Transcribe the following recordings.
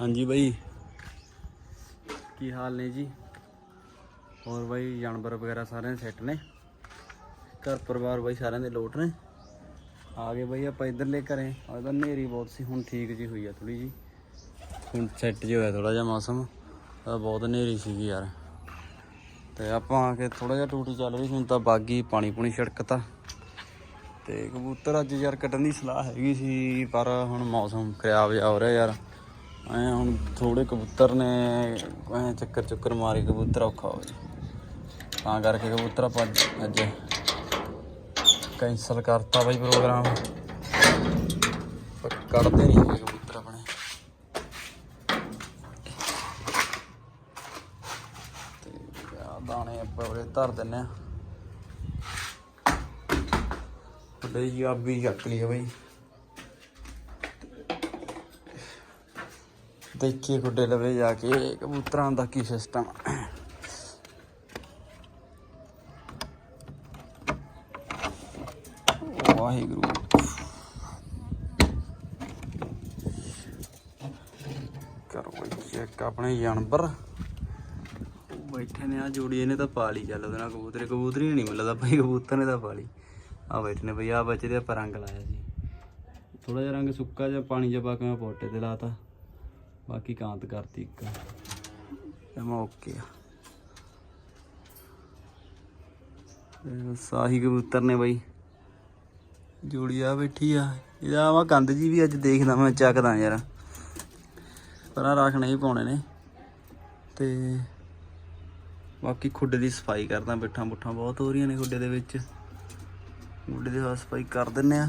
ਹਾਂਜੀ ਬਾਈ। ਕੀ ਹਾਲ ਨੇ ਜੀ? ਹੋਰ ਬਾਈ ਜਾਨਵਰ ਵਗੈਰਾ ਸਾਰਿਆਂ ਸੈੱਟ ਨੇ? ਘਰ ਪਰਿਵਾਰ ਬਾਈ ਸਾਰਿਆਂ ਦੇ ਲੋਟ ਨੇ? ਆ ਗਏ ਬਾਈ ਆਪਾਂ ਇਧਰਲੇ ਘਰੇ। ਆ ਤਾਂ ਨੇਰੀ ਬਹੁਤ ਸੀ ਹੁਣ ਠੀਕ ਜੀ ਹੋਈ ਆ ਥੋੜੀ ਜੀ ਹੁਣ ਸੈੱਟ ਜਿਹਾ ਹੋਇਆ ਥੋੜਾ ਜਿਹਾ ਮੌਸਮ। ਬਹੁਤ ਨੇਰੀ ਸੀਗੀ ਯਾਰ। ਤੇ ਆਪਾਂ ਆ ਕੇ ਥੋੜਾ ਜਿਹਾ ਟੂਟੀ ਚੱਲ ਰਹੀ ਸੀ ਹੁਣ ਤਾਂ ਬਾਗੀ ਪਾਣੀ ਪੂਣੀ ਛਿੜਕਤਾ। ਤੇ ਕਬੂਤਰ ਅੱਜ ਯਾਰ ਕੱਟਣ ਦੀ ਸਲਾਹ ਹੈਗੀ ਸੀ ਪਰ ਹੁਣ ਮੌਸਮ ਖਰਾਬ ਜਿਹਾ ਹੋ ਰਿਹਾ ਯਾਰ। ਐ ਹੁਣ ਥੋੜੇ ਕਬੂਤਰ ਨੇ, ਐ ਚੱਕਰ ਚੁੱਕਰ ਮਾਰੀ ਕਬੂਤਰ ਔਖਾ ਹੋ ਗਿਆ। ਤਾਂ ਕਰਕੇ ਕਬੂਤਰ ਆਪਾਂ ਅੱਜ- ਅੱਜ ਕੈਂਸਲ ਕਰਤਾ ਬਾਈ ਪ੍ਰੋਗਰਾਮ। ਪਰ ਕੱਢਦੇ ਨਹੀਂ ਹੈਗੇ ਕਬੂਤਰ ਆਪਣੇ। ਤੇ ਆ ਦਾਣੇ ਆਪਾਂ ਉਰੇ ਧਰ ਦਿੰਨੇ ਆ ਤੇ ਜੀ ਆਬੀ ਚੱਕ ਲਈ ਆ ਬਾਈ। ਦੇਖੀਏ ਗੁੱਡੇ ਲਵੇ ਜਾ ਕੇ ਕਬੂਤਰਾਂ ਦਾ ਕੀ ਸਿਸਟਮ ਵਾਹਿਗੁਰੂ। ਕਰੋ ਚੈੱਕ ਆਪਣੇ ਜਾਨਵਰ। ਉਹ ਬੈਠੇ ਨੇ ਆ ਜੋੜੀ ਇਹਨੇ ਤਾਂ ਪਾ ਲਈ ਚੱਲ ਉਹਦੇ ਨਾਲ ਕਬੂਤਰੇ, ਕਬੂਤਰੀ ਨਹੀਂ ਮਿਲਦਾ ਭਾਈ, ਕਬੂਤਰ ਨੇ ਤਾਂ ਪਾ ਲਈ ਆ ਬੈਠੇ ਨੇ ਬਈ ਆ ਬੱਚੇ ਦੇ ਆਪਾਂ ਰੰਗ ਲਾਇਆ ਸੀ। ਥੋੜਾ ਜਿਹਾ ਰੰਗ ਸੁੱਕਾ ਜਿਹਾ, ਪਾਣੀ ਜਿਹਾ ਪਾ ਕੇ ਮੈਂ ਪੋਟੇ ਤੇ ਲਾਤਾ। ਬਾਕੀ ਕਾਂਤ ਕਰਤੀ ਇੱਕ। ਜਮਾ ਓਕੇ ਆ। ਸਾਹੀ ਕਬੂਤਰ ਨੇ ਬਾਈ। ਜੋੜੀ ਆ ਬੈਠੀ ਆ। ਇਹਦਾ ਵਾ ਕੰਦ ਜੀ ਵੀ ਅੱਜ ਦੇਖਦਾ, ਮੈਂ ਚੱਕਦਾ ਯਾਰ। ਪਰ ਆ ਰੱਖ ਨਹੀਂ ਪਾਉਣੇ ਨੇ। ਤੇ ਬਾਕੀ ਖੁੱਡੇ ਦੀ ਸਫ਼ਾਈ ਕਰਦਾ, ਬਿੱਠਾਂ ਬੁੱਠਾਂ ਬਹੁਤ ਹੋ ਰਹੀਆਂ ਨੇ ਖੁੱਡੇ ਦੇ ਵਿੱਚ। ਖੁੱਡੇ ਦੀ ਸਫ਼ਾਈ ਕਰ ਦਿੰਨੇ ਆ।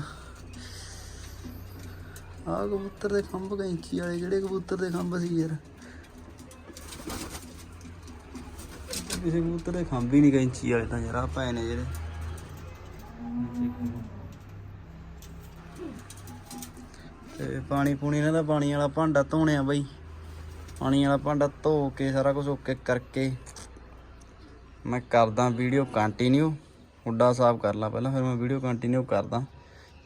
ਆ ਕਬੂਤਰ ਦੇ ਖੰਭ ਕੈਂਚੀ ਵਾਲੇ ਜਿਹੜੇ ਕਬੂਤਰ ਦੇ ਖੰਭ ਸੀ ਯਾਰ? ਕਿਸੇ ਕਬੂਤਰ ਦੇ ਖੰਭ ਹੀ ਨਹੀਂ ਕੈਂਚੀ ਵਾਲੇ ਤਾਂ ਯਾਰ ਆ ਪਏ ਨੇ ਜਿਹੜੇ। ਤੇ ਪਾਣੀ ਪੂਣੀ ਇਹਨਾਂ ਦਾ, ਪਾਣੀ ਵਾਲਾ ਭਾਂਡਾ ਧੋਣਿਆ ਬਾਈ। ਪਾਣੀ ਵਾਲਾ ਭਾਂਡਾ ਧੋ ਕੇ, ਸਾਰਾ ਕੁਝ ਓਕੇ ਕਰਕੇ। ਮੈਂ ਕਰਦਾ ਵੀਡੀਓ ਕੰਟੀਨਿਊ ਹੁੱਡਾ ਸਾਫ਼ ਕਰ ਲਾ ਪਹਿਲਾਂ, ਫਿਰ ਮੈਂ ਵੀਡੀਓ ਕੰਟੀਨਿਊ ਕਰਦਾ।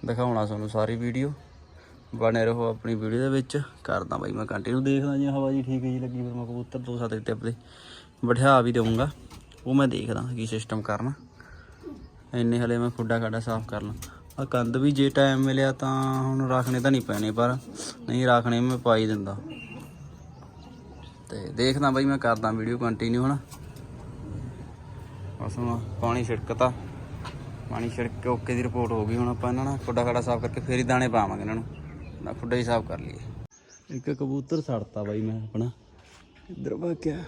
ਦਿਖਾਉਣਾ ਤੁਹਾਨੂੰ ਸਾਰੀ ਵੀਡੀਓ। ਬਣੇ ਰਹੋ ਆਪਣੀ ਵੀਡੀਓ ਦੇ ਵਿੱਚ। ਕਰਦਾ ਬਾਈ ਮੈਂ ਕੰਟੀਨਿਊ ਦੇਖਦਾ ਜੇ, ਹਵਾ ਜੀ ਠੀਕ ਜੀ ਲੱਗੀ ਫਿਰ ਮੈਂ ਕਬੂਤਰ ਦੋ ਸੱਤ 'ਤੇ ਦੇ ਬਿਠਾ ਵੀ ਦਊਂਗਾ ਉਹ ਮੈਂ ਦੇਖਦਾ ਕੀ ਸਿਸਟਮ ਕਰਨਾ। ਇੰਨੇ ਹਲੇ ਮੈਂ ਖੁੱਡਾ ਖਾਡਾ ਸਾਫ਼ ਕਰ ਲਾਂ। ਆ ਕੰਦ ਵੀ ਜੇ ਟਾਈਮ ਮਿਲਿਆ ਤਾਂ ਹੁਣ ਰੱਖਣੇ ਤਾਂ ਨਹੀਂ ਪੈਣੇ, ਪਰ ਨਹੀਂ ਰੱਖਣੇ ਮੈਂ ਪਾਈ ਦਿੰਦਾ। ਤੇ ਦੇਖਦਾ ਬਾਈ ਮੈਂ ਕਰਦਾ ਵੀਡੀਓ ਕੰਟੀਨਿਊ ਹਣਾ। ਬਸ ਹੁਣ ਪਾਣੀ ਛਿੜਕਤਾ। ਪਾਣੀ ਛਿੜਕ ਕੇ ਓਕੇ ਦੀ ਰਿਪੋਰਟ ਹੋ ਗਈ, ਹੁਣ ਆਪਾਂ ਇਹਨਾਂ ਨਾਲ ਖੁੱਡਾ ਖਾਡਾ ਸਾਫ਼ ਕਰਕੇ ਫੇਰ ਹੀ ਦਾਣੇ ਪਾਵਾਂਗੇ ਇਹਨਾਂ ਨੂੰ। ਨਾ ਖੁੱਡਾ ਹੀ ਸਾਫ਼ ਕਰ ਲਈਏ। ਇੱਕ ਕਬੂਤਰ ਸੜਤਾ ਬਾਈ ਮੈਂ ਆਪਣਾ। ਇੱਧਰ ਵਾਕਿਆ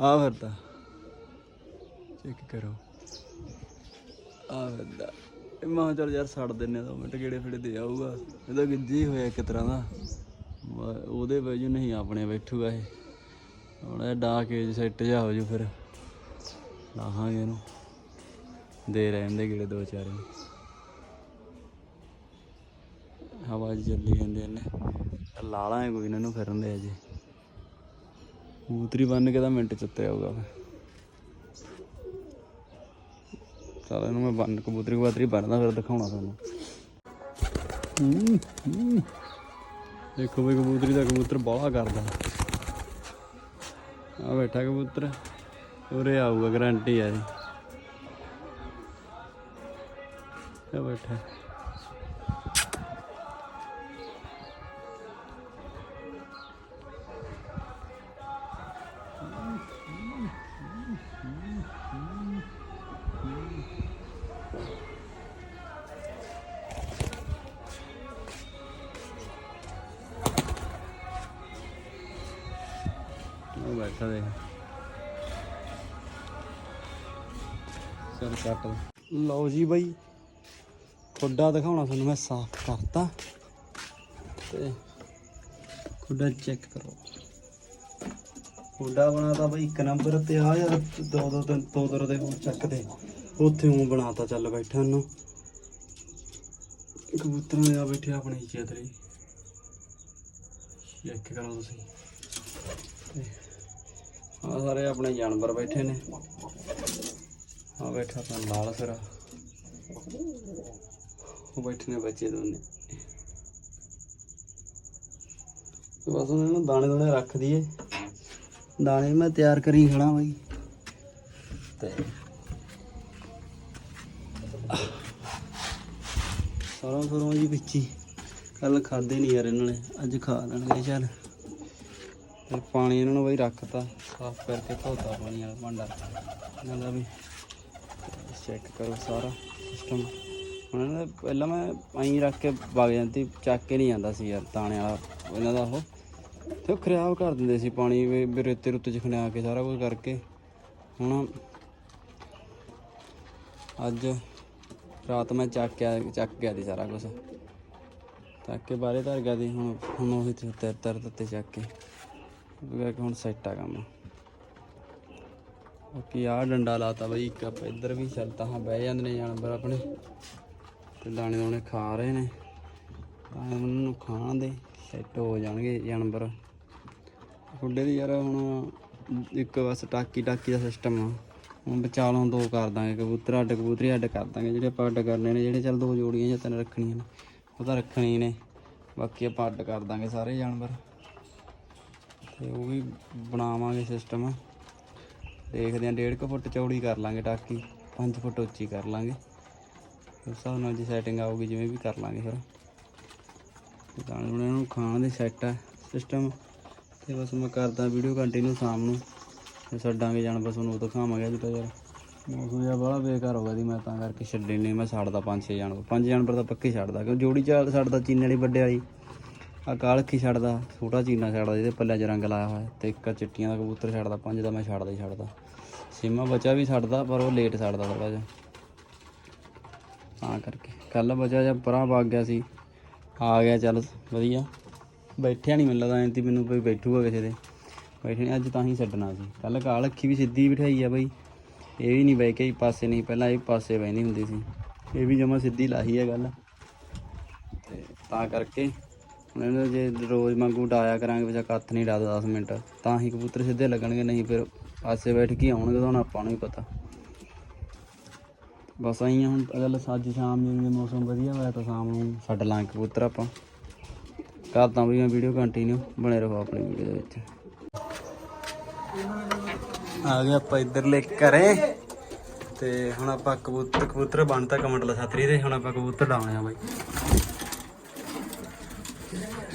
ਆ ਫਿਰਦਾ। ਚੈੱਕ ਕਰੋ। ਆ ਫਿਰਦਾ। ਇਹ ਮਾਂ ਚੱਲ ਯਾਰ ਸੜ ਦਿੰਨੇ ਦੋ ਮਿੰਟ ਕਿਹੜੇ ਫੇੜੇ ਦੇ ਆਊਗਾ। ਇਹਦਾ ਗਿੱਜੀ ਹੋਇਆ ਇੱਕ ਤਰ੍ਹਾਂ ਦਾ। ਵਾ- ਉਹਦੇ ਵਜੂ ਨਹੀਂ ਆਪਣੇ ਬੈਠੂਗਾ ਇਹ। ਹੁਣ ਇਹ ਡਾ ਕੇ ਸੈੱਟ ਜਾ ਹੋ ਜੂ ਫਿਰ। ਲਾਹਾਂਗੇ ਇਹਨੂੰ। ਦੇ ਰਹਿਣ ਦੇ ਕਿਹੜੇ ਦੋ ਚਾਰੇ ਹਵਾ ਚੱਲੀ ਜਾਂਦੇ ਇਹਨੇ ਲਾਲਾਂ ਹੈ ਕੋਈ ਇਹਨਾਂ ਨੂੰ ਫਿਰਨ ਦੇ ਅਜੇ ਕਬੂਤਰੀ ਬੰਨ ਕੇ ਤਾਂ ਮਿੰਟ ਚ ਉੱਤੇ ਆਊਗਾ ਫਿਰ ਚਲ ਇਹਨੂੰ ਮੈਂ ਬੰਨ ਕਬੂਤਰੀ ਕਬੂਤਰੀ ਬੰਨਦਾ ਫਿਰ ਦਿਖਾਉਣਾ ਤੁਹਾਨੂੰ। ਦੇਖੋ ਬਈ ਕਬੂਤਰੀ ਦਾ ਕਬੂਤਰ ਬਾਹਲਾ ਕਰਦਾ। ਆ ਬੈਠਾ ਕਬੂਤਰ। ਉਰੇ ਆਊਗਾ ਗਰੰਟੀ ਆ ਜੀ ਆ ਬੈਠਾ। ਬੈਠਾ ਦੇਖ। ਚਲ ਕੱਟ ਲਓ ਜੀ ਬਾਈ, ਖੁੱਡਾ ਦਿਖਾਉਣਾ ਤੁਹਾਨੂੰ ਮੈਂ ਸਾਫ਼ ਕਰਤਾ। ਤੇ ਖੁੱਡਾ ਚੈੱਕ ਕਰੋ। ਖੁੱਡਾ ਬਣਾਤਾ ਬਾਈ ਇੱਕ ਨੰਬਰ ਤੇ ਆ ਯਾਰ, ਦੋ ਦੋ ਤਿੰਨ ਦੋ ਦੋ ਦੇ ਹੋਰ ਚੱਕਦੇ ਉੱਥੇ ਉਹ ਬਣਾਤਾ ਚੱਲ ਬੈਠਾ ਨੂੰ ਕਬੂਤਰਾਂ ਦੇ ਆ ਬੈਠੇ ਆਪਣੀ ਚੇਤਰੀ ਚੈੱਕ ਕਰੋ ਤੁਸੀਂ। ਆ ਸਾਰੇ ਆਪਣੇ ਜਾਨਵਰ ਬੈਠੇ ਨੇ। ਆ ਬੈਠਾ ਤਾਂ ਲਾਲ ਸਿਰਾ ਉਹ ਬੈਠੇ ਨੇ ਬੱਚੇ ਦੋਨੇ। ਬਸ ਉਹਨਾਂ ਨੂੰ ਦਾਣੇ ਦੋਣੇ ਰੱਖ ਦਈਏ। ਦਾਣੇ ਮੈਂ ਤਿਆਰ ਕਰੀ ਖੜਾ ਬਾਈ। ਤੇ ਸਰੋਂ ਸਰੋਂ ਜੀ ਹੀ। ਕੱਲ ਖਾਦੇ ਨਹੀਂ ਯਾਰ ਇਹਨਾਂ ਨੇ। ਅੱਜ ਖਾ ਲੈਣਗੇ ਚੱਲ। ਤੇ ਪਾਣੀ ਇਹਨਾਂ ਨੂੰ ਬਈ ਰੱਖਤਾ, ਸਾਫ਼ ਕਰਕੇ ਧੋਤਾ ਪਾਣੀ ਵਾਲਾ ਭਾਂਡਾ। ਇਹਨਾਂ ਦਾ ਵੀ ਚੈੱਕ ਕਰੋ ਸਾਰਾ ਸਿਸਟਮ ਹੁਣ ਇਹਨਾਂ ਦਾ ਪਹਿਲਾਂ ਮੈਂ ਐਂ ਰੱਖ ਕੇ ਵਗ ਜਾਂਦੀ, ਚੱਕ ਕੇ ਨਹੀਂ ਜਾਂਦਾ ਸੀ ਯਾਰ ਦਾਣੇ ਵਾਲਾ, ਇਹਨਾਂ ਦਾ ਉਹ। ਤੇ ਉਹ ਖਰਾਬ ਕਰ ਦਿੰਦੇ ਸੀ ਪਾਣੀ ਵੀ ਰੇਤੇ ਰੁੱਤੇ ਚ ਖਣਾ ਕੇ ਸਾਰਾ ਕੁਝ ਕਰਕੇ। ਹੁਣ ਅੱਜ ਰਾਤ ਮੈਂ ਚੱਕ ਕੇ ਚੱਕ ਗਿਆ ਦੀ ਸਾਰਾ ਕੁਝ ਚੱਕ ਕੇ ਬਾਹਰੇ ਧਰ ਗਿਆ ਦੀ ਹੁਣ ਹੁਣ ਉਹੀ ਤੇ ਤਰ ਤਰ ਦਿੱਤੇ ਚੱਕ ਕੇ। ਉਹ ਹੁਣ ਸੈੱਟ ਆ ਕੰਮ। ਬਾਕੀ ਆ ਡੰਡਾ ਲਾਤਾ ਬਈ, ਇੱਕ ਆਪਾਂ ਇੱਧਰ ਵੀ ਚੱਲਤਾ ਹਾਂ, ਬਹਿ ਜਾਂਦੇ ਨੇ ਜਾਨਵਰ ਆਪਣੇ। ਤੇ ਦਾਣੇ ਦੋਣੇ ਖਾ ਰਹੇ ਨੇ। ਦਾਣੇ ਉਹਨਾਂ ਨੂੰ ਖਾਣ ਦੇ ਸੈੱਟ ਹੋ ਜਾਣਗੇ ਜਾਨਵਰ। ਖੁੱਡੇ ਦੀ ਯਾਰ ਹੁਣ ਇੱਕ ਬਸ ਟਾਕੀ ਟਾਕੀ ਦਾ ਸਿਸਟਮ ਆ। ਹੁਣ ਵਿਚਾਲੋਂ ਦੋ ਕਰ ਦਾਂਗੇ ਕਬੂਤਰ, ਅੱਡ ਕਬੂਤਰੀ ਅੱਡ ਕਰ ਦਾਂਗੇ। ਜਿਹੜੇ ਆਪਾਂ ਅੱਡ ਕਰਨੇ ਨੇ ਜਿਹੜੇ ਚੱਲ ਦੋ ਜੋੜੀਆਂ ਜਾਂ ਤਿੰਨ ਰੱਖਣੀਆਂ ਨੇ, ਉਹ ਤਾਂ ਰੱਖਣੀ ਨੇ। ਬਾਕੀ ਆਪਾਂ ਅੱਡ ਕਰ ਦਾਂਗੇ ਸਾਰੇ ਜਾਨਵਰ। ਤੇ ਉਹ ਵੀ ਬਣਾਵਾਂਗੇ ਸਿਸਟਮ ਦੇਖਦੇ ਆਂ 1.5 ਫੁੱਟ ਚੌੜੀ ਕਰ ਲਾਂਗੇ ਟਾਕੀ 5 ਫੁੱਟ ਉੱਚੀ ਕਰ ਲਾਂਗੇ। ਉਸ ਹਿਸਾਬ ਨਾਲ ਜੇ ਸੈਟਿੰਗ ਆਊਗੀ, ਜਿਵੇਂ ਵੀ ਕਰ ਲਾਂਗੇ ਫਿਰ। ਦਾਣੇ ਦੂਣੇ ਨੂੰ ਖਾਣ ਦੇ ਸੈੱਟ ਆ ਸਿਸਟਮ ਤੇ ਬਸ ਮੈਂ ਕਰਦਾ ਵੀਡੀਓ ਕੰਟੀਨਿਊ ਸ਼ਾਮ ਨੂੰ। ਤੇ ਛੱਡਾਂਗੇ ਜਾਣ ਬਸ ਉਹਨੂੰ ਦਿਖਾਵਾਂਗੇ ਅੱਜ ਤਾਂ ਯਾਰ। ਮੌਸਮ ਜਿਹਾ ਬੜਾ ਬੇਕਾਰ ਹੋ ਗਿਆ ਦੀ ਮੈਂ ਤਾਂ ਕਰਕੇ ਛੱਡੇ ਨਹੀਂ ਮੈਂ ਛੱਡਦਾ ਪੰਜ ਛੇ ਜਾਨਵਰ। ਪੰਜ ਜਾਨਵਰ ਤਾਂ ਪੱਕੇ ਛੱਡਦਾ, ਕਿਉਂ? ਜੋੜੀ ਚਾਲ ਛੱਡਦਾ ਚੀਨ ਵਾਲੀ ਵੱਡੇ ਵਾਲੀ। ਆ ਕਾਲਖੀ ਛੱਡਦਾ? ਛੋਟਾ ਚੀਨਾ ਛੱਡਦਾ ਜਿਹਦੇ ਪੱਲੇ 'ਚ ਰੰਗ ਲਾਇਆ ਹੋਇਆ। ਤੇ ਇੱਕ ਚਿੱਟੀਆਂ ਦਾ ਕਬੂਤਰ ਛੱਡਦਾ ਪੰਜ ਦਾ ਮੈਂ ਛੱਡਦਾ ਹੀ ਛੱਡਦਾ। ਸੀਮਾ ਬੱਚਾ ਵੀ ਛੱਡਦਾ ਪਰ ਉਹ ਲੇਟ ਛੱਡਦਾ ਥੋੜਾ ਜਿਹਾ। ਤਾਂ ਕਰਕੇ। ਕੱਲ ਬੱਚਾ ਜਾਂ ਪਰਾਂ ਵਗ ਗਿਆ ਸੀ। ਆ ਗਿਆ ਚੱਲ ਵਧੀਆ। ਬੈਠਿਆ ਨਹੀਂ ਮੈਨੂੰ ਲੱਗਦਾ ਐਂ ਤੀ ਮੈਨੂੰ ਕੋਈ ਬੈਠੂਗਾ ਕਿਸੇ ਦੇ। ਬੈਠੇ ਨੀ, ਅੱਜ ਤਾਂ ਹੀ ਛੱਡਣਾ ਸੀ। ਕੱਲ ਕਾਲ ਅੱਖੀ ਵੀ ਸਿੱਧੀ ਬਿਠਾਈ ਆ ਬਈ। ਇਹ ਵੀ ਨਹੀਂ ਬਹਿ ਕੇ ਪਾਸੇ ਨਹੀਂ ਪਹਿਲਾਂ ਇਹ ਪਾਸੇ ਬਹਿੰਦੀ ਹੁੰਦੀ ਸੀ। ਇਹ ਵੀ ਜਮਾ ਸਿੱਧੀ ਲਾਹੀ ਹੈ ਗੱਲ। ਤੇ ਤਾਂ ਕਰਕੇ ਇਹਨੂੰ ਜੇ ਰੋਜ਼ ਵਾਂਗੂ ਡਾਇਆ ਕਰਾਂਗੇ ਵਿੱਚ ਕੱਥ ਨਹੀਂ ਡਾਦਾ 10 ਮਿੰਟ, ਤਾਂ ਹੀ ਕਬੂਤਰ ਸਿੱਧੇ ਲੱਗਣਗੇ, ਨਹੀਂ ਫਿਰ ਪਾਸੇ ਬੈਠ ਕੇ ਆਉਣਗੇ ਤਾਂ ਆਪਾਂ ਨੂੰ ਹੀ ਪਤਾ। ਬਸ ਆਈ ਹੁਣ ਅਗਰ ਅੱਜ ਸ਼ਾਮ ਨੂੰ ਜੇ ਮੌਸਮ ਵਧੀਆ ਹੋਇਆ ਤਾਂ ਸ਼ਾਮ ਨੂੰ ਛੱਡ ਲਾਂਗੇ ਕਬੂਤਰ ਆਪਾਂ। ਕਰਦਾ ਵੀ ਮੈਂ ਵੀਡੀਓ ਕੰਟੀਨਿਊ ਬਣੇ ਰਹੋ ਆਪਣੀ ਵੀਡੀਓ ਦੇ ਵਿੱਚ। ਆ ਗਏ ਆਪਾਂ ਇੱਧਰ ਲੈ ਤੇ ਹੁਣ ਆਪਾਂ ਕਬੂਤਰ ਕਬੂਤਰ ਬਣਤਾ ਕਮੰਡਲਾ ਛਤਰੀ ਦੇ, ਹੁਣ ਆਪਾਂ ਕਬੂਤਰ ਡਾਉਣੇ ਆ ਬਾਈ।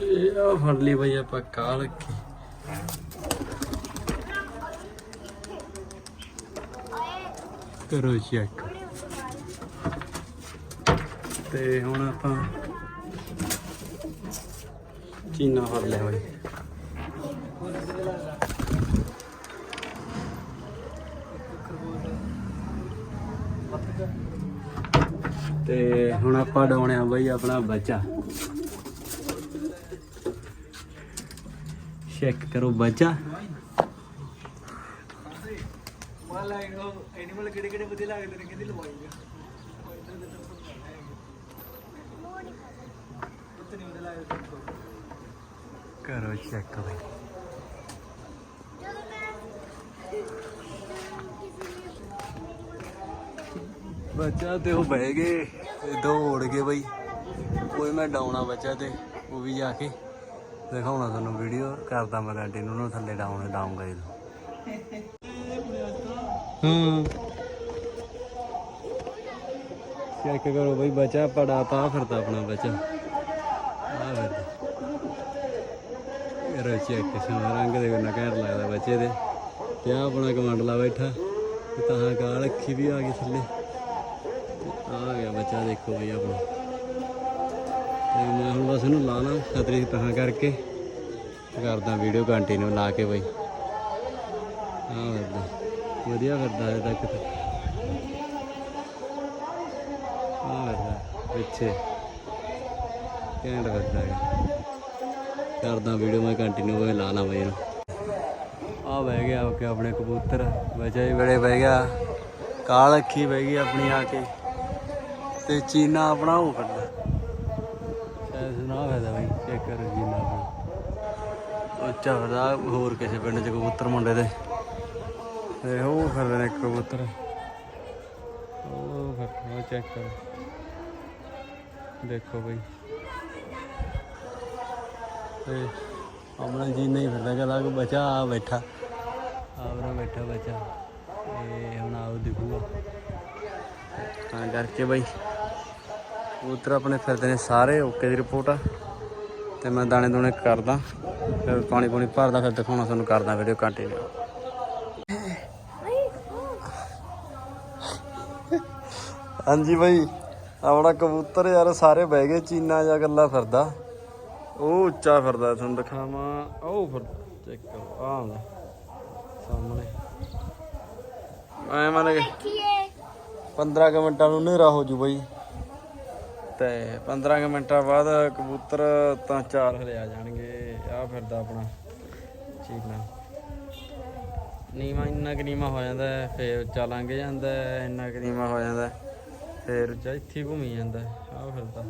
ਇਹ ਆ ਫੜ ਲਈ ਬਈ ਆਪਾਂ ਕਾਲ ਕੀ। ਕਰੋ ਚੈੱਕ ਤੇ ਹੁਣ ਆਪਾਂ ਚੀਨਾ ਫੜ ਲਿਆ ਬਈ। ਤੇ ਹੁਣ ਆਪਾਂ ਡਾਉਣਿਆ ਬਈ ਆਪਣਾ ਬੱਚਾ। ਚੈੱਕ ਕਰੋ ਬੱਚਾ। ਐਨੀਮਲ ਕਿਹੜੇ ਕਿਹੜੇ ਵਧੀਆ ਲੱਗਦੇ ਨੇ ਕਿਹਦੀ ਲਵਾਈ ਕਰੋ ਚੈੱਕ ਬਈ। ਬੱਚਾ ਤੇ ਉਹ ਬਹਿ ਗਏ, ਤੇ ਦੋ ਗਏ ਬਈ। ਕੋਈ ਮੈਂ ਡਾਉਣਾ ਬੱਚਾ ਤੇ, ਉਹ ਵੀ ਜਾ ਕੇ ਦਿਖਾਉਣਾ ਤੁਹਾਨੂੰ ਵੀਡੀਓ ਕਰਦਾ ਮੈਂ ਕੰਟੀਨਿਊ ਨੂੰ ਥੱਲੇ ਡਾਉਣ ਡਾਉਂਗਾ ਇਹ ਹੂੰ। ਚੈੱਕ ਕਰੋ ਬਈ ਬੱਚਾ, ਪੜਾ ਤਾਂ ਫਿਰਦਾ ਆਪਣਾ ਬੱਚਾ। ਆ ਫਿਰਦਾ ਯਾਰ ਚੈੱਕ ਸੋਹਣਾ ਰੰਗ ਦੇ ਕਿੰਨਾ ਘੈਂਟ ਲੱਗਦਾ ਬੱਚੇ ਦੇ। ਤੇ ਆ ਆਪਣਾ ਕਮਾਂਡਲਾ ਬੈਠਾ। ਤਾਂ ਗਾਲ ਅੱਖੀ ਵੀ ਆ ਗਈ ਥੱਲੇ। ਆ ਗਿਆ ਬੱਚਾ, ਦੇਖੋ ਬਈ ਆਪਣਾ। ਤੇ ਮੈਂ ਹੁਣ ਬਸ ਇਹਨੂੰ ਲਾ ਲਾਂ ਖਤਰੀ ਤਾਂ ਕਰਕੇ। ਕਰਦਾ ਵੀਡੀਓ ਕੰਟੀਨਿਊ ਲਾ ਕੇ ਬਈ। ਆ ਫਿਰਦਾ ਵਧੀਆ ਫਿਰਦਾ ਇਹ ਤੱਕ ਤਾਂ। ਹਾਂ ਫਿਰਦਾ ਪਿੱਛੇ। ਘੈਂਟ ਫਿਰਦਾ ਹੈ ਕਰਦਾ ਵੀਡੀਓ ਮੈਂ ਕੰਟੀਨਿਊ ਹੋਏ ਲਾ ਲਾ ਬਈ ਇਹਨੂੰ। ਆ ਬਹਿ ਗਿਆ ਆਪਣੇ ਕਬੂਤਰ। ਵਜਾ ਹੀ ਬੜੇ ਬਹਿ ਗਿਆ। ਕਾਲ ਅੱਖੀ ਬਹਿ ਗਈ ਆਪਣੀ ਆ ਕੇ। ਤੇ ਚੀਨਾ ਆਪਣਾ ਉਹ ਫਿਰਦਾ ਸ਼ਾਇਦ ਸੁਣਾ ਫਾਇਦਾ ਬਈ ਚੈੱਕ ਕਰ ਚੀਨਾ ਆਪਣਾ। ਉੱਚਾ ਫਿਰਦਾ ਹੋਰ ਕਿਸੇ ਪਿੰਡ ਚ ਕਬੂਤਰ ਮੁੰਡੇ ਦੇ। ਤੇ ਉਹ ਫਿਰਦੇ ਨੇ ਕਬੂਤਰ। ਉਹ ਉਹ ਚੈੱਕ ਕਰ। ਦੇਖੋ ਬਈ। ਤੇ ਆਪਣਾ ਜੀ ਨਹੀਂ ਫਿਰਦਾ ਕਹਿੰਦਾ ਕਿ ਬੱਚਾ ਆ ਬੈਠਾ। ਆਪਣਾ ਬੈਠਾ ਬੱਚਾ। ਇਹ ਹੁਣ ਆਉ ਦਿਖੂਗਾ। ਤਾਂ ਕਰਕੇ ਬਈ। ਕਬੂਤਰ ਆਪਣੇ ਫਿਰਦੇ ਨੇ ਸਾਰੇ ਓਕੇ ਦੀ ਰਿਪੋਰਟ ਆ। ਤੇ ਮੈਂ ਦਾਣੇ ਦੂਣੇ ਕਰਦਾ ਫਿਰ ਪਾਣੀ ਪੂਣੀ ਭਰਦਾ ਫਿਰ ਦਿਖਾਉਣਾ ਤੁਹਾਨੂੰ ਕਰਦਾ ਵੀਡੀਓ ਕੰਟੀਨਿਊ ਹਾਂਜੀ ਬਾਈ ਆਪਣਾ ਕਬੂਤਰ ਯਾਰ ਸਾਰੇ ਬਹਿ ਗਏ ਚੀਨਾ ਜਾਂ ਗੱਲਾਂ ਫਿਰਦਾ। ਉਹ ਉੱਚਾ ਫਿਰਦਾ ਤੁਹਾਨੂੰ ਦਿਖਾਵਾਂ ਉਹ ਫਿਰ ਚੈੱਕ ਕਰੋ ਆ ਆਉਂਦਾ ਸਾਹਮਣੇ। ਐ ਮੰਨ ਕੇ 15 ਕੁ ਮਿੰਟਾਂ ਨੂੰ ਹਨੇਰਾ ਹੋ ਜੂ ਬਈ। ਤੇ 15 ਕੁ ਮਿੰਟਾਂ ਬਾਅਦ ਕਬੂਤਰ ਤਾਂ ਚਾਰ ਹਲੇ ਆ ਜਾਣਗੇ। ਆ ਫਿਰਦਾ ਆਪਣਾ ਚੀਨਾ। ਨੀਵਾ ਇੰਨਾ ਕੁ ਨੀਵਾਂ ਹੋ ਜਾਂਦਾ, ਫੇਰ ਉੱਚਾ ਲੰਘ ਜਾਂਦਾ, ਇੰਨਾ ਕੁ ਨੀਵਾਂ ਹੋ ਜਾਂਦਾ, ਫੇਰ ਉੱਚਾ ਇੱਥੇ ਘੁੰਮੀ ਜਾਂਦਾ ਆ ਫਿਰਦਾ।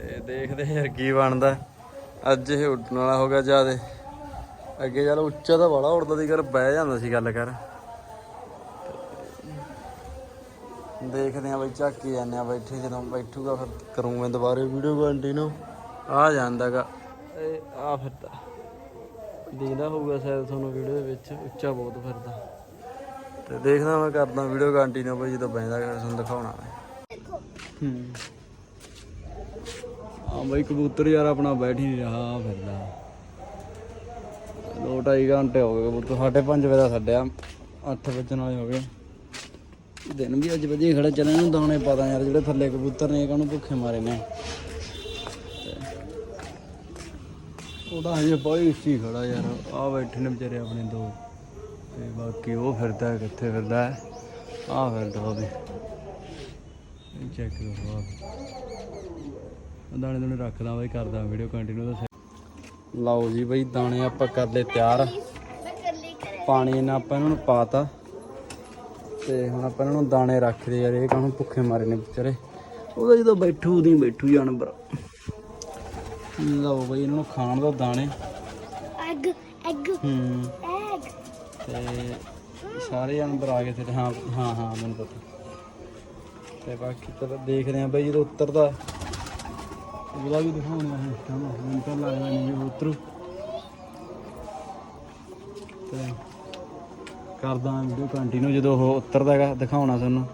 ਇਹ ਦੇਖਦੇ ਯਾਰ ਕੀ ਬਣਦਾ। ਅੱਜ ਇਹ ਉੱਡਣ ਵਾਲਾ ਹੋ ਗਿਆ ਜਿਆਦੇ। ਅੱਗੇ ਚੱਲ ਉੱਚਾ ਤਾਂ ਬੜਾ ਉੱਡਦਾ ਸੀ ਕਰ ਬਹਿ ਜਾਂਦਾ ਸੀ ਗੱਲ ਕਰ। ਦੇਖਦੇ ਆ ਬਈ ਝਾਕੀ ਜਾਂਦੇ ਆ ਬੈਠੇ ਜਦੋਂ ਬੈਠੂਗਾ ਫਿਰ ਕਰੂੰਗਾ ਦੁਬਾਰੇ ਵੀਡੀਓ ਕੰਟੀਨਿਊ ਆ ਜਾਂਦਾਗਾ। ਇਹ ਆ ਫਿਰਦਾ। ਦਿਖਦਾ ਹੋਊਗਾ ਸ਼ਾਇਦ ਤੁਹਾਨੂੰ ਵੀਡੀਓ ਦੇ ਵਿੱਚ ਉੱਚਾ ਬਹੁਤ ਫਿਰਦਾ। ਤੇ ਦੇਖਦਾ ਮੈਂ ਕਰਦਾ ਵੀਡੀਓ ਕੰਟੀਨਿਊ ਬਈ ਜਦੋਂ ਬੈਂਦਾ ਫਿਰ ਤੁਹਾਨੂੰ ਦਿਖਾਉਣਾ ਮੈਂ। ਹੂੰ। ਬਈ ਕਬੂਤਰ ਯਾਰ ਆਪਣਾ ਬੈਠ ਹੀ ਨਹੀਂ ਰਿਹਾ ਫਿਰਦਾ। ਦੋ ਢਾਈ ਘੰਟੇ ਹੋ ਗਏ ਕਬੂਤਰ ਸਾਢੇ ਪੰਜ ਵਜੇ ਦਾ ਛੱਡਿਆ 8 ਵਜੇ ਵਾਲੇ ਹੋ ਗਏ। ਦਿਨ ਵੀ ਅੱਜ ਵਧੀਆ ਖੜਾ ਚੱਲੇ ਨੂੰ ਦਾਣੇ ਪਤਾ ਯਾਰ ਜਿਹੜੇ ਥੱਲੇ ਕਬੂਤਰ ਨੇ ਇਹ ਕਾਹਨੂੰ ਭੁੱਖੇ ਮਾਰੇ ਨੇ। ਉਹਦਾ ਹਜੇ ਬਾਈ ਉੱਚੀ ਖੜਾ ਯਾਰ ਆ ਬੈਠੇ ਨੇ ਵਿਚਾਰੇ ਆਪਣੇ ਦੋ। ਤੇ ਬਾਕੀ ਉਹ ਫਿਰਦਾ ਹੈ, ਕਿੱਥੇ ਫਿਰਦਾ? ਹੈ ਆ ਫਿਰਦਾ ਉਹ ਵੀ। ਚੈੱਕ ਕਰੋ ਆਹ। ਦਾਣੇ ਦਾਣੇ ਰੱਖਦਾ ਬਈ ਕਰਦਾ ਵੀਡੀਓ ਕੰਟੀਨਿਊ ਦਾ ਲਓ ਜੀ ਬਈ ਦਾਣੇ ਆਪਾਂ ਕਰ ਲਏ ਤਿਆਰ। ਪਾਣੀ ਇਹਨਾਂ ਆਪਾਂ ਇਹਨਾਂ ਨੂੰ ਪਾਤਾ ਤੇ ਹੁਣ ਆਪਾਂ ਇਹਨਾਂ ਨੂੰ ਦਾਣੇ ਰੱਖਦੇ ਯਾਰ ਇਹ ਕਾਹਨੂੰ ਭੁੱਖੇ ਮਾਰੇ ਨੇ ਵਿਚਾਰੇ। ਉਹਦਾ ਜਦੋਂ ਬੈਠੂ ਉਦੋਂ ਬੈਠੂ ਜਾਨਵਰ। ਲਓ ਬਈ ਇਹਨਾਂ ਨੂੰ ਖਾਣ ਦਾ ਦਾਣੇ। ਐਗ ਐਗ ਹੂੰ। ਐਗ ਤੇ ਸਾਰੇ ਜਾਨਵਰ ਆ ਗਏ ਤੇ ਹਾਂ ਹਾਂ ਹਾਂ ਮੈਨੂੰ ਪਤਾ। ਤੇ ਬਾਕੀ ਤਾਂ ਦੇਖਦੇ ਆਂ ਬਈ ਜਦੋਂ ਉਤਰਦਾ ਉਹਦਾ ਵੀ ਦਿਖਾਉਣਾ ਹੈ ਕੰਮ ਮੈਨੂੰ ਤਾਂ ਲੱਗਦਾ ਨਹੀਂ ਉਤਰੂ। ਤੇ ਕਰਦਾ ਵੀਡੀਓ ਕੰਟੀਨਿਊ ਜਦੋਂ ਉਹ ਉਤਰਦਾ ਹੈਗਾ, ਦਿਖਾਉਣਾ ਤੁਹਾਨੂੰ।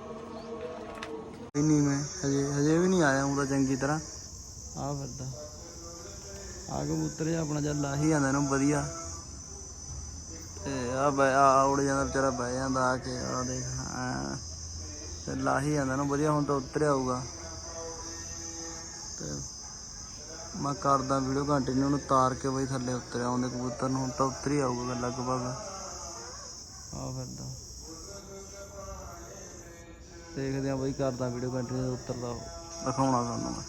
ਨਹੀਂ ਮੈਂ ਹਜੇ ਹਜੇ ਵੀ ਨਹੀਂ ਆਇਆ ਉਹਦਾ ਚੰਗੀ ਤਰ੍ਹਾਂ। ਆ ਫਿਰਦਾ। ਆ ਕਬੂਤਰ ਜਿਹਾ ਆਪਣਾ ਜਦ ਲਾਹੀ ਜਾਂਦਾ ਇਹਨੂੰ ਵਧੀਆ। ਤੇ ਆ ਬੈ, ਆ ਉੜ ਜਾਂਦਾ, ਵਿਚਾਰਾ ਬਹਿ ਜਾਂਦਾ ਆ ਕੇ, ਆ ਦੇਖ ਹਾਂ ਤੇ ਲਾਹੀ ਜਾਂਦਾ ਨਾ, ਵਧੀਆ, ਹੁਣ ਤਾਂ ਉਤਰਿਆ ਆਊਗਾ ਤੇ ਮੈਂ ਕਰਦਾ ਵੀਡੀਓ ਕੰਟੀਨਿਊ ਨੂੰ ਤਾਰ ਕੇ ਬਈ ਥੱਲੇ ਉਤਰਿਆ ਆਉਂਦੇ ਕਬੂਤਰ ਨੂੰ, ਹੁਣ ਤਾਂ ਉਤਰ ਹੀ ਆਊਗਾ ਲਗਭਗ ਆ ਫਿਰਦਾ। ਦੇਖਦੇ ਆ ਬਈ ਕਰਦਾ ਵੀਡੀਓ ਕੰਟੀਨਿਊ ਉਤਰਦਾ ਦਿਖਾਉਣਾ ਤੁਹਾਨੂੰ ਮੈਂ।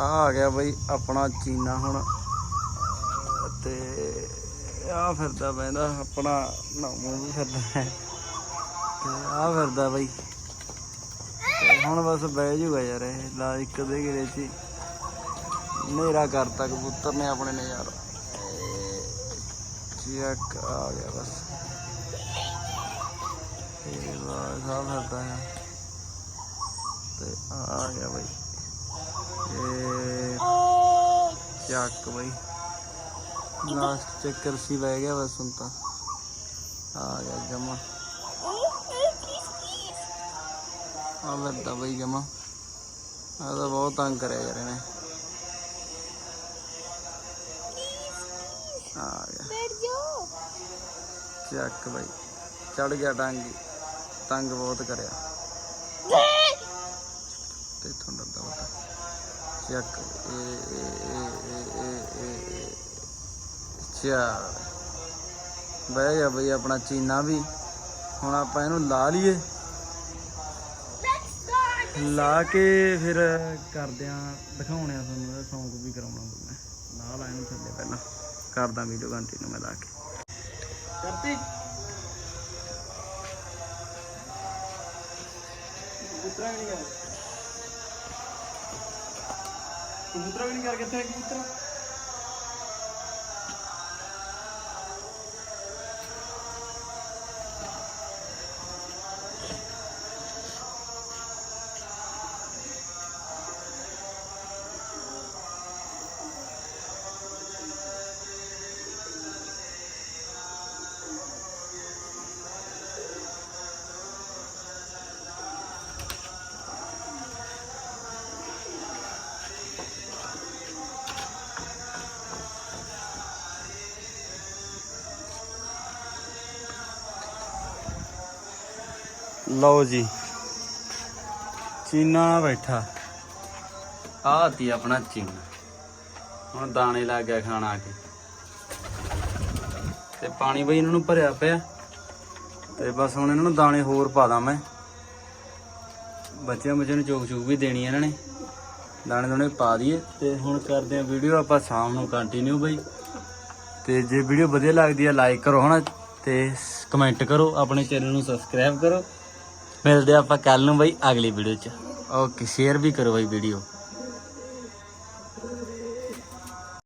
ਆ ਆ ਗਿਆ ਬਈ ਆਪਣਾ ਚੀਨਾ ਹੁਣ। ਤੇ ਆ ਫਿਰਦਾ ਬੈਂਦਾ ਆਪਣਾ ਨਾਮੂ ਵੀ ਫਿਰਦਾ ਹੈ। ਤੇ ਆ ਫਿਰਦਾ ਬਈ। ਹੁਣ ਬਸ ਬਹਿ ਜੂਗਾ ਯਾਰ ਇਹ। ਲਾ ਇੱਕ ਦੇ ਘਰੇ ਚ ਹੀ। ਹਨੇਰਾ ਕਰਤਾ ਕਬੂਤਰ ਨੇ ਆਪਣੇ ਨੇ ਯਾਰ। ਚੈੱਕ ਆ ਗਿਆ ਬਸ। ਤੇ ਆ। ਆ ਗਿਆ ਬਈ। ਇਹ ਚੱਕ ਬਈ। ਲਾਸਟ ਚੱਕਰ ਸੀ ਬਹਿ ਗਿਆ ਬਸ ਹੁਣ ਤਾਂ। ਆ ਗਿਆ ਜਮਾ। ਆ ਵਰਦਾ ਬਈ ਜਮਾ। ਆ ਤਾਂ ਬਹੁਤ ਤੰਗ ਕਰਿਆ ਯਾਰ ਇਹਨੇ। ਆ ਗਿਆ। ਬੈਠ ਚੱਕ ਬਈ। ਚੜ ਗਿਆ ਟੰਗ ਤੰਗ ਬਹੁਤ ਕਰਿਆ। ਤੇ ਤੁਹਾਨੂੰ ਡਰਦਾ ਬਤਾ ਚੱਕ ਇਹ ਇਹ ਇਹ ਇਹ ਇਹ ਇਹ ਚਾ। ਬਹਿ ਗਿਆ ਬਈ ਆਪਣਾ ਚੀਨਾ ਵੀ। ਹੁਣ ਆਪਾਂ ਇਹਨੂੰ ਲਾ ਲਈਏ। ਲਾ ਕੇ ਫਿਰ ਕਰਦੇ ਆ, ਦਿਖਾਉਣੇ ਆ ਤੁਹਾਨੂੰ ਇਹਦਾ ਸੌਂਗ ਵੀ ਕਰਾਉਣਾ ਮੈਂ। ਲਾ ਲਾ ਇਹਨੂੰ ਥੱਲੇ ਪਹਿਲਾਂ। ਕਰਦਾ ਵੀਡੀਓ ਕੰਟੀਨਿਊ ਮੈਂ ਲਾ ਕੇ। ਕਰਤੀ? ਕਬੂਤਰਾ ਵੀ ਨਹੀਂ ਕਰ। ਕਬੂਤਰਾ ਵੀ ਨਹੀਂ ਕਰ ਕਿੱਥੇ? ਹੈ ਕਬੂਤਰਾ ਲਓ ਜੀ। ਚੀਨਾ ਬੈਠਾ। ਆਹ ਤੀ ਆਪਣਾ ਚੀਨਾ। ਹੁਣ ਦਾਣੇ ਲੱਗ ਗਿਆ ਖਾਣਾ ਆ ਕੇ। ਤੇ ਪਾਣੀ ਬਈ ਇਹਨਾਂ ਨੂੰ ਭਰਿਆ ਪਿਆ। ਤੇ ਬਸ ਹੁਣ ਇਹਨਾਂ ਨੂੰ ਦਾਣੇ ਹੋਰ ਪਾ ਦਾਂ ਮੈਂ। ਬੱਚਿਆਂ ਬੱਚਿਆਂ ਨੂੰ ਚੋਕ ਚੂਕ ਵੀ ਦੇਣੀ ਇਹਨਾਂ ਨੇ। ਦਾਣੇ ਦਾਣੇ ਪਾ ਦਈਏ। ਤੇ ਹੁਣ ਕਰਦੇ ਆ ਵੀਡੀਓ। ਆਪਾਂ ਸ਼ਾਮ ਨੂੰ ਕੰਟੀਨਿਊ ਬਈ। ਤੇ ਜੇ ਵੀਡੀਓ ਵਧੀਆ ਲੱਗਦੀ ਹੈ ਲਾਈਕ ਕਰੋ ਹਨਾ। ਤੇ ਕਮੈਂਟ ਕਰੋ। ਆਪਣੇ ਚੈਨਲ ਨੂੰ ਸਬਸਕ੍ਰਾਈਬ ਕਰੋ। ਮਿਲਦੇ ਆਪਾਂ ਕੱਲ ਨੂੰ ਬਈ ਅਗਲੀ ਵੀਡੀਓ ਚ। ਓਕੇ ਸ਼ੇਅਰ ਵੀ ਕਰੋ ਬਈ ਵੀਡੀਓ